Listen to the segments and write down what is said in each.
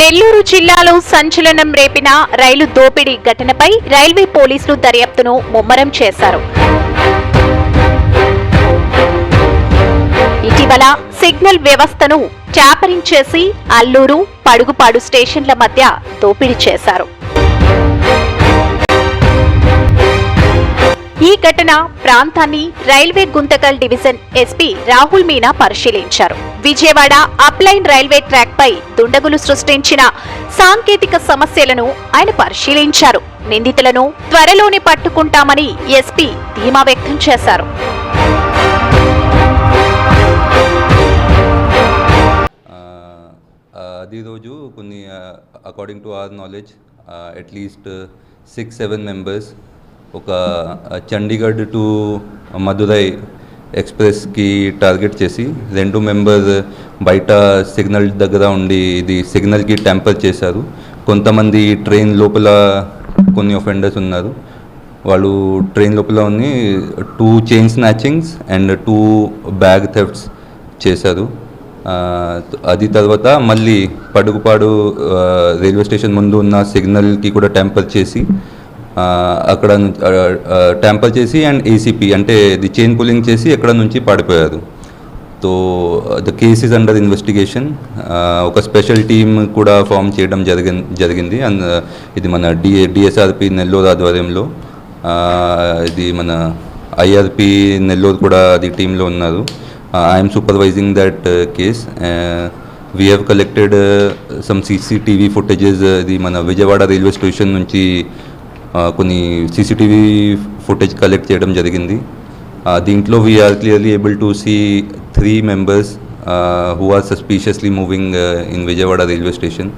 నెల్లూరు జిల్లాలో సంచలనం రేపిన రైలు దోపిడీ ఘటనపై రైల్వే పోలీసులు దర్యాప్తును ముమ్మరం చేశారు. ఇటీవల సిగ్నల్ వ్యవస్థను ట్యాపరింగ్ చేసి అల్లూరు పడుగుపాడు స్టేషన్ల మధ్య దోపిడీ చేశారు. ఈ ఘటన ప్రాంతాన్ని railway Guntakal division SP Rahul Meena పరిశీలించారు. Vijayawada up line railway track పై దుండగులు సృష్టించిన సాంకేతిక సమస్యలను ఆయన పరిశీలించారు. నిందితులను త్వరలోనే పట్టుకుంటామని ఎస్పీ ధీమా వ్యక్తం చేశారు. అది రోజు కొన్ని according to our knowledge at least six seven members ఒక చండీగఢ్ టు మదురై ఎక్స్ప్రెస్కి టార్గెట్ చేసి రెండు మెంబర్ బయట సిగ్నల్ దగ్గర ఉండి ఇది సిగ్నల్కి టెంపర్ చేశారు. కొంతమంది ట్రైన్ లోపల కొన్ని ఒఫెండర్స్ ఉన్నారు. వాళ్ళు ట్రైన్ లోపల ఉన్ని two chain snatchings and two bag thefts చేశారు. అది తర్వాత మళ్ళీ పడుగుపాడు రైల్వే స్టేషన్ ముందు ఉన్న సిగ్నల్కి కూడా టెంపర్ చేసి అక్కడ టెంపర్ చేసి అండ్ ఏసీపీ అంటే ది చైన్ పులింగ్ చేసి ఎక్కడ నుంచి పాడిపోయారు so the case is under investigation ఒక స్పెషల్ టీమ్ కూడా ఫామ్ చేయడం జరిగి జరిగింది. అండ్ ఇది మన డిఏ డిఎస్ఆర్పి నెల్లూరు ఆధ్వర్యంలో. ఇది మన ఐఆర్పి నెల్లూరు కూడా అది టీంలో ఉన్నారు. I'm supervising that case we have collected some CCTV footages ఇది మన విజయవాడ రైల్వే స్టేషన్ నుంచి కొన్ని సీసీటీవీ ఫుటేజ్ కలెక్ట్ చేయడం జరిగింది. దీంట్లో we're clearly able to see three members who are suspiciously moving in Vijayawada railway station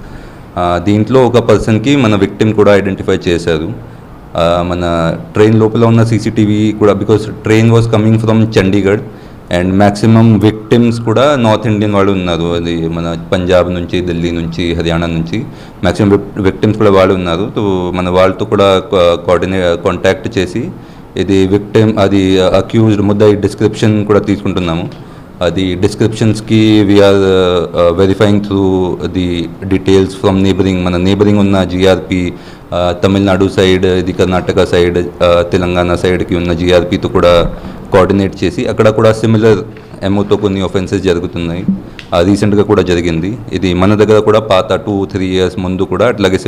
దీంట్లో ఒక పర్సన్కి మన విక్టిమ్ కూడా ఐడెంటిఫై చేశారు. మన ట్రైన్ లోపల ఉన్న సీసీటీవీ కూడా because train was coming from Chandigarh and maximum victims కూడా నార్త్ ఇండియన్ వాళ్ళు ఉన్నారు. అది మన పంజాబ్ నుంచి ఢిల్లీ నుంచి హర్యానా నుంచి. మ్యాక్సిమం విక్టిమ్స్ కూడా వాళ్ళు ఉన్నారు. సో మన వాళ్ళతో కూడా కోఆర్డినే కాంటాక్ట్ చేసి ఇది విక్టిమ్ అది అక్యూజ్డ్ ముద్దాయి డిస్క్రిప్షన్ కూడా తీసుకుంటున్నాము. అది డిస్క్రిప్షన్స్కి we are verifying through the details from neighbouring మన నేబరింగ్ ఉన్న జిఆర్పి తమిళనాడు సైడ్ ఇది కర్ణాటక సైడ్ తెలంగాణ సైడ్కి ఉన్న జిఆర్పితో కూడా కోఆర్డినేట్ చేసి అక్కడ కూడా సిమిలర్ ఎమోతో కొన్ని ఒఫెన్సెస్ జరుగుతున్నాయి. రీసెంట్గా కూడా జరిగింది. ఇది మన దగ్గర కూడా పాత టూ త్రీ ఇయర్స్ ముందు కూడా అట్లాగే